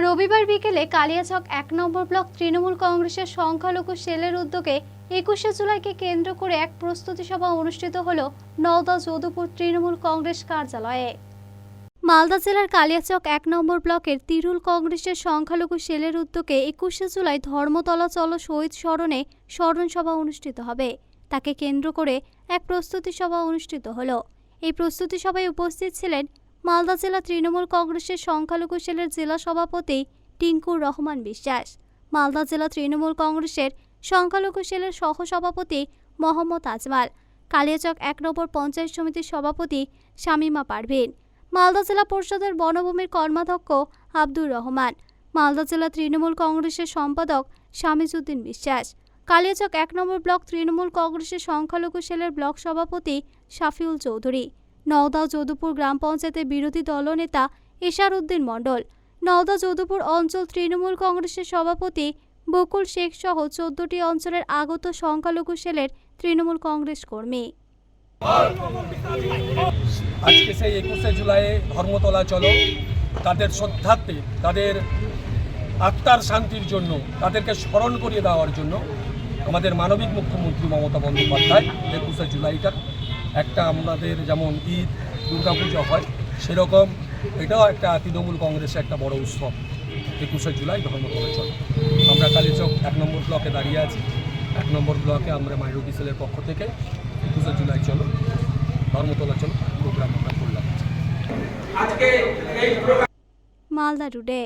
রবিবার বিকেলে কালিয়াচক এক নম্বর ব্লক তৃণমূল কংগ্রেসের সংখ্যালঘু সেলের উদ্যোগে একুশে জুলাইকে কেন্দ্র করে এক প্রস্তুতি সভা অনুষ্ঠিত হল নওদা যদুপুর তৃণমূল কংগ্রেস কার্যালয়ে। মালদা জেলার কালিয়াচক এক নম্বর ব্লকের তিরুল কংগ্রেসের সংখ্যালঘু সেলের উদ্যোগে একুশে জুলাই ধর্মতলা চল শহীদ স্মরণে স্মরণ সভা অনুষ্ঠিত হবে। তাকে কেন্দ্র করে এক প্রস্তুতি সভা অনুষ্ঠিত হল। এই প্রস্তুতি সভায় উপস্থিত ছিলেন মালদা জেলা তৃণমূল কংগ্রেসের সংখ্যালঘু সেলের জেলা সভাপতি টিঙ্কুর রহমান বিশ্বাস, মালদা জেলা তৃণমূল কংগ্রেসের সংখ্যালঘু সেলের সহসভাপতি মোহাম্মদ আজমাল, কালিয়াচক এক নম্বর পঞ্চায়েত সমিতির সভাপতি শামীমা পারভিন, মালদা জেলা পরিষদের বনভূমির কর্মাধ্যক্ষ আব্দুর রহমান, মালদা জেলা তৃণমূল কংগ্রেসের সম্পাদক শামিজউদ্দিন বিশ্বাস, কালিয়াচক এক নম্বর ব্লক তৃণমূল কংগ্রেসের সংখ্যালঘু সেলের ব্লক সভাপতি শাফিউল চৌধুরী। নওদা যদুপুর গ্রাম পঞ্চায়েতের বিরোধী দলনেতা এশার উদ্দিন মণ্ডল, নওদা যদুপুর অঞ্চল তৃণমূল কংগ্রেসের সভাপতি বকুল শেখ সহ চোদ্দটি অঞ্চলের আগত সংখ্যালঘু সেলের তৃণমূল কংগ্রেস কর্মী। আজকে সেই একুশে জুলাই ধর্মতলা চলো, তাদের শ্রদ্ধার্থে, তাদের আত্মার শান্তির জন্য, তাদেরকে স্মরণ করিয়ে দেওয়ার জন্য আমাদের মানবিক মুখ্যমন্ত্রী মমতা বন্দ্যোপাধ্যায় একুশে জুলাইটার একটা আমাদের যেমন ঈদ দুর্গাপুজো হয় সেরকম এটাও একটা তৃণমূল কংগ্রেসের একটা বড় উৎসব। একুশে জুলাই ধর্মতলা চলো আমরা কালীচক এক নম্বর ব্লকে দাঁড়িয়ে আছি। এক নম্বর ব্লকে আমরা মাইনরিটি সেলের পক্ষ থেকে একুশে জুলাই চলো ধর্মতলা চলো প্রোগ্রাম আমরা করলাম মালদা টুডে।